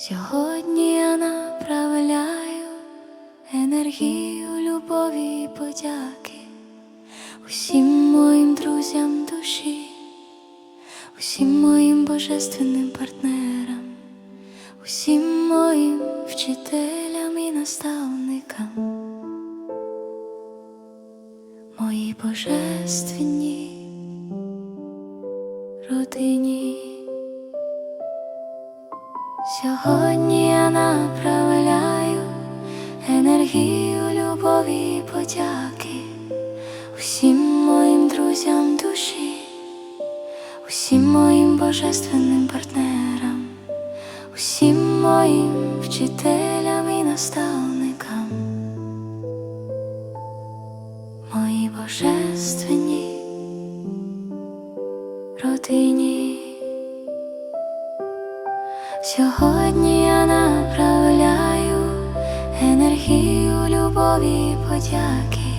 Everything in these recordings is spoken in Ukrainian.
Сьогодні я направляю енергію любові і подяки усім моїм друзям душі, усім моїм божественним партнерам, усім моїм вчителям і наставникам, моїй божественній родині. Сьогодні я направляю енергію любові і подяки усім моїм друзям душі, усім моїм божественним партнерам, усім моїм вчителям і наставникам, Сьогодні я направляю енергію любові і подяки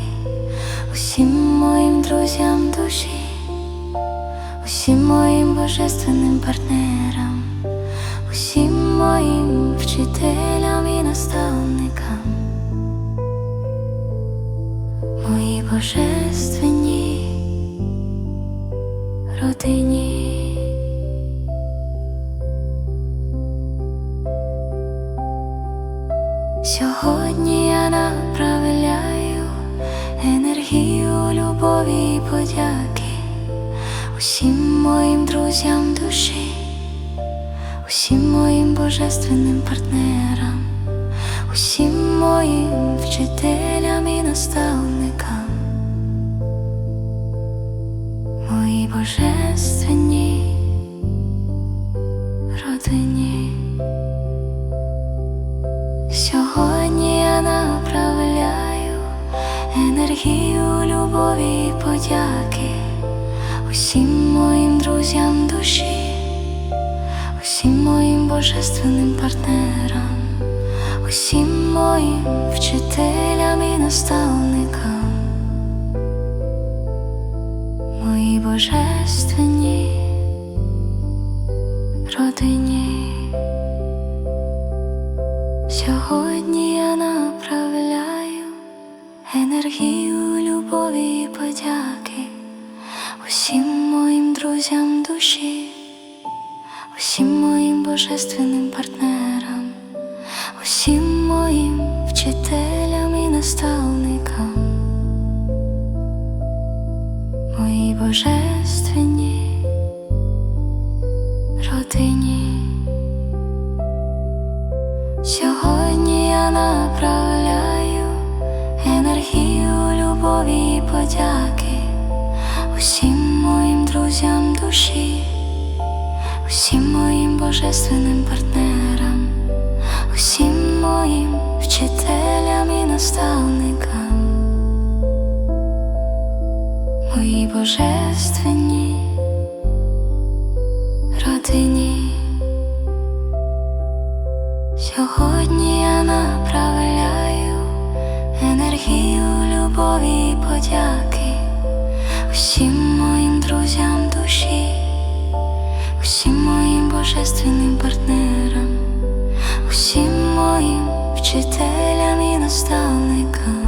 усім моїм друзям душі, усім моїм божественним партнерам, усім моїм вчителям і наставникам, моїй божественній родині. Сьогодні я направляю енергію любові і подяки усім моїм друзям душі, усім моїм божественним партнерам, усім моїм вчителям і наставникам, моїй божественній родині. Енергію любові і подяки усім моїм друзям душі, усім моїм божественним партнерам, усім моїм вчителям і наставникам, моїй божественній родині. Сьогодні я направляю енергію любові і подяки. Усім моїм друзям душі, усім моїм божественним партнерам, усім моїм вчителям і наставникам, моїй божественній родині. Сьогодні я направляю любові і подяки усім моїм друзям душі, усім моїм божественним партнерам, усім моїм вчителям і наставникам, моїй божественній родині. Сьогодні я направляю любові і подяки усім моїм друзям душі, усім моїм божественним партнерам, усім моїм вчителям і наставникам,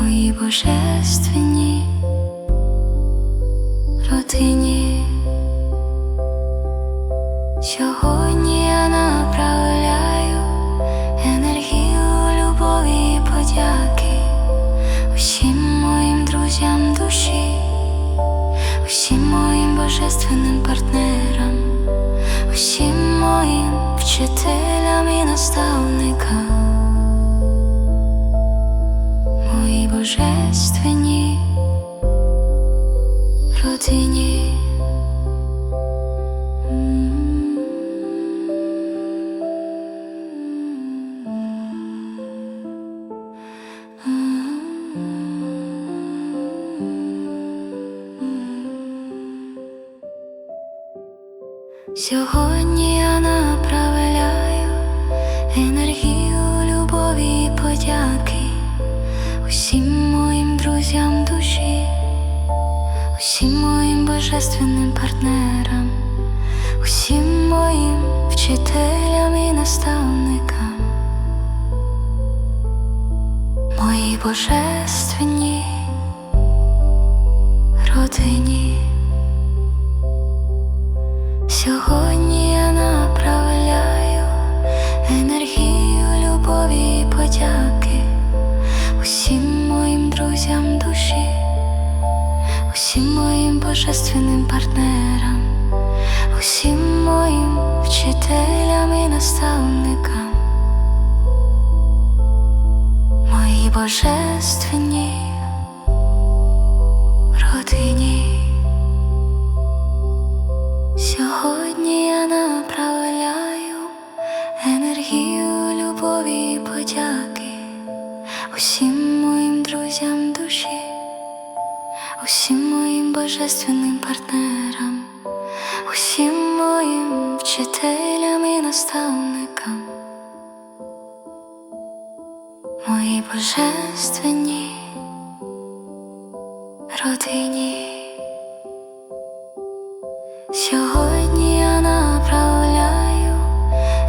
мої божественній Сьогодні я направляю енергію любові і подяки усім моїм друзям душі, усім моїм божественним партнерам, усім моїм вчителям і наставникам, мої божественні родині. Сьогодні я направляю енергію любові і подяки усім моїм друзям душі, усім моїм божественним партнерам, усім моїм вчителям і наставникам, моїй божественній Сьогодні я направляю енергію любові і подяки усім моїм друзям душі, усім моїм божественним партнерам, усім моїм вчителям і наставникам, моїй божественній родині. Сьогодні я направляю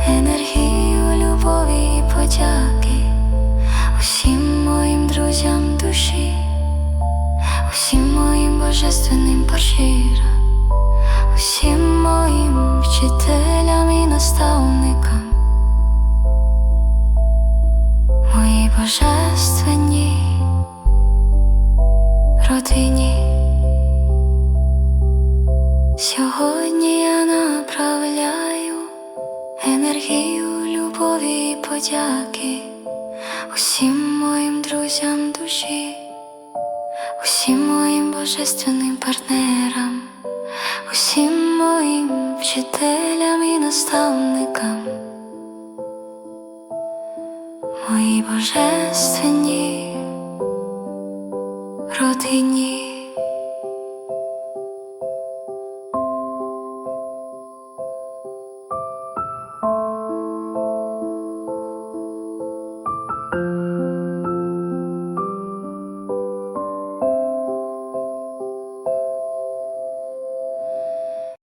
енергію любові і подяки усім моїм друзям душі, усім моїм божественним поширам, усім моїм вчителям Сьогодні я направляю енергію любові і подяки усім моїм друзям душі, усім моїм божественним партнерам, усім моїм вчителям і наставникам, моїй божественній родині.